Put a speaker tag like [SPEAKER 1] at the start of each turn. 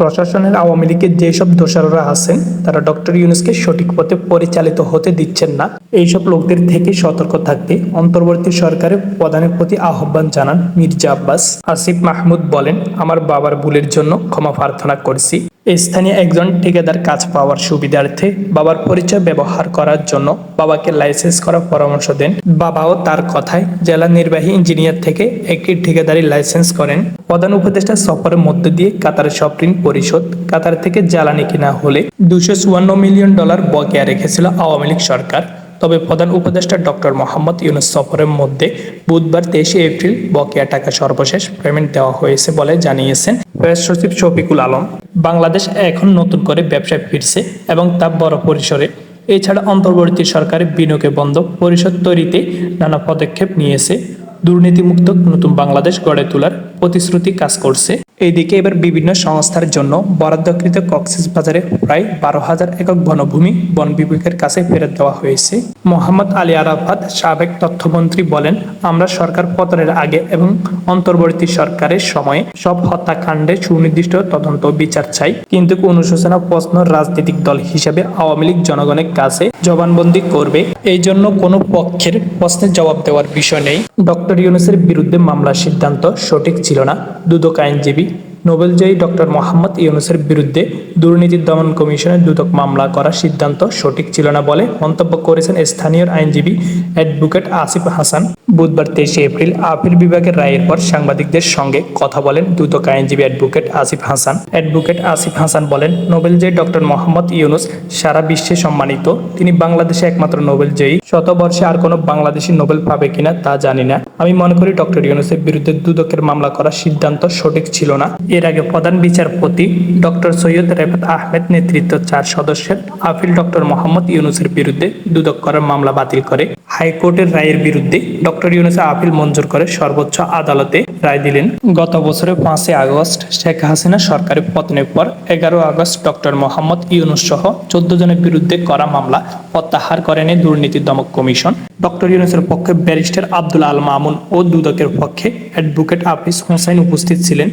[SPEAKER 1] প্রশাসনের আওয়ামী লীগের যেসব দোষাররা আছেন, তারা ডক্টর ইউনুসকে সঠিক পথে পরিচালিত হতে দিচ্ছেন না। এইসব লোকদের থেকে সতর্ক থাকতে অন্তর্বর্তী সরকারের প্রধানের প্রতি আহ্বান জানান মির্জা আব্বাস। আসিফ মাহমুদ বলেন, আমার বাবার ভুলের জন্য ক্ষমা প্রার্থনা করছি। স্থানীয় একজন ঠিকাদার কাজ পাওয়ার সুবিধার্থে বাবার পরিচয় ব্যবহার করার জন্য বাবাকে লাইসেন্স করার পরামর্শ দেন। বাবাও তার কথায় জেলা নির্বাহী ইঞ্জিনিয়ার থেকে একটি ঠিকাদারি লাইসেন্স করেন। প্রধান উপদেষ্টা সফরের মধ্য দিয়ে কাতারের সব ঋণ পরিশোধ কাতার থেকে জ্বালানি কিনা হলে দুশো চুয়ান্ন মিলিয়ন ডলার বকেয়া রেখেছিল আওয়ামী লীগ সরকার। তবে প্রধান উপদেষ্টা ডক্টর মোহাম্মদ ইউনুস সফরের মধ্যে বুধবার তেইশে এপ্রিল বকেয়া টাকা সর্বশেষ পেমেন্ট দেওয়া হয়েছে বলে জানিয়েছেন। প্রেস সচিব শফিকুল আলম। বাংলাদেশ এখন নতুন করে ব্যবসায় ফিরছে এবং তা বড় পরিসরে। এছাড়া অন্তর্বর্তী সরকারের বিনিয়োগে বন্ধ পরিষদ তৈরিতে নানা পদক্ষেপ নিয়েছে। দুর্নীতিমুক্ত নতুন বাংলাদেশ গড়ে তোলার প্রতিশ্রুতি কাজ করছে। এইদিকে এবার বিভিন্ন সংস্থার জন্য বরাদ্দকৃত কক্সেস বাজারে প্রায় বারো হাজার একক বনভূমি বন বিভাগের কাছে ফেরত দেওয়া হয়েছে। মোহাম্মদ আলী আরাফাত সাবেক তথ্যমন্ত্রী বলেন, আমরা সরকার পতনের আগে এবং অন্তর্বর্তী সরকারের সময়ে সব হত্যাকাণ্ডে সুনির্দিষ্ট তদন্ত বিচার চাই। কিন্তু অনুশোচনা প্রশ্ন রাজনৈতিক দল হিসেবে আওয়ামী লীগ জনগণের কাছে জবানবন্দি করবে। এই জন্য কোনো পক্ষের প্রশ্নের জবাব দেওয়ার বিষয় নেই। ডক্টর ইউনুসের বিরুদ্ধে মামলার সিদ্ধান্ত সঠিক ছিল না। দুদক আইনজীবী নোবেলজয়ী ডক্টর মোহাম্মদ ইউনুসের বিরুদ্ধে দুর্নীতি দমন কমিশনের দুদক মামলা করার সিদ্ধান্ত সঠিক ছিল না বলে মন্তব্য করেছেন স্থানীয় আইনজীবী অ্যাডভোকেট আসিফ হাসান। বুধবার তেইশে এপ্রিল আপিল বিভাগের রায়ের পর সাংবাদিকদের সঙ্গে কথা বলেন দুদক আইনজীবী অ্যাডভোকেট আসিফ হাসান। অ্যাডভোকেট আসিফ হাসান বলেন নোবেলজয়ী ডক্টর মোহাম্মদ ইউনুস সারা বিশ্বে সম্মানিত। তিনি বাংলাদেশে একমাত্র নোবেলজয়ী শতবর্ষে আর কোনো বাংলাদেশি নোবেল পাবে কিনা তা জানি না। আমি মনে করি ডক্টর ইউনুসের বিরুদ্ধে দুদকের মামলা করার সিদ্ধান্ত সঠিক ছিল না। এর আগে প্রধান বিচারপতি ডক্টর সৈয়দ রেফাত আহমেদ নেতৃত্ব চার সদস্যের আপিল ডক্টর মোহাম্মদ ইউনুসের বিরুদ্ধে দুদক করার মামলা বাতিল করে। হাইকোর্টের রায়ের বিরুদ্ধে ডক্টর ইউনুসের আপিল মঞ্জুর করে সর্বোচ্চ আদালতে রায় দিলেন। গত বছরের পাঁচই আগস্ট শেখ হাসিনা সরকারের পতনের পর এগারো আগস্ট ডক্টর মোহাম্মদ ইউনুস সহ চোদ্দ জনের বিরুদ্ধে করা মামলা প্রত্যাহার করেনি দুর্নীতি দমক কমিশন। ডক্টর ইউনুসের পক্ষে ব্যারিস্টার আব্দুল আল মামুন ও দুদকের পক্ষে অ্যাডভোকেট আফিস হোসাইন উপস্থিত ছিলেন।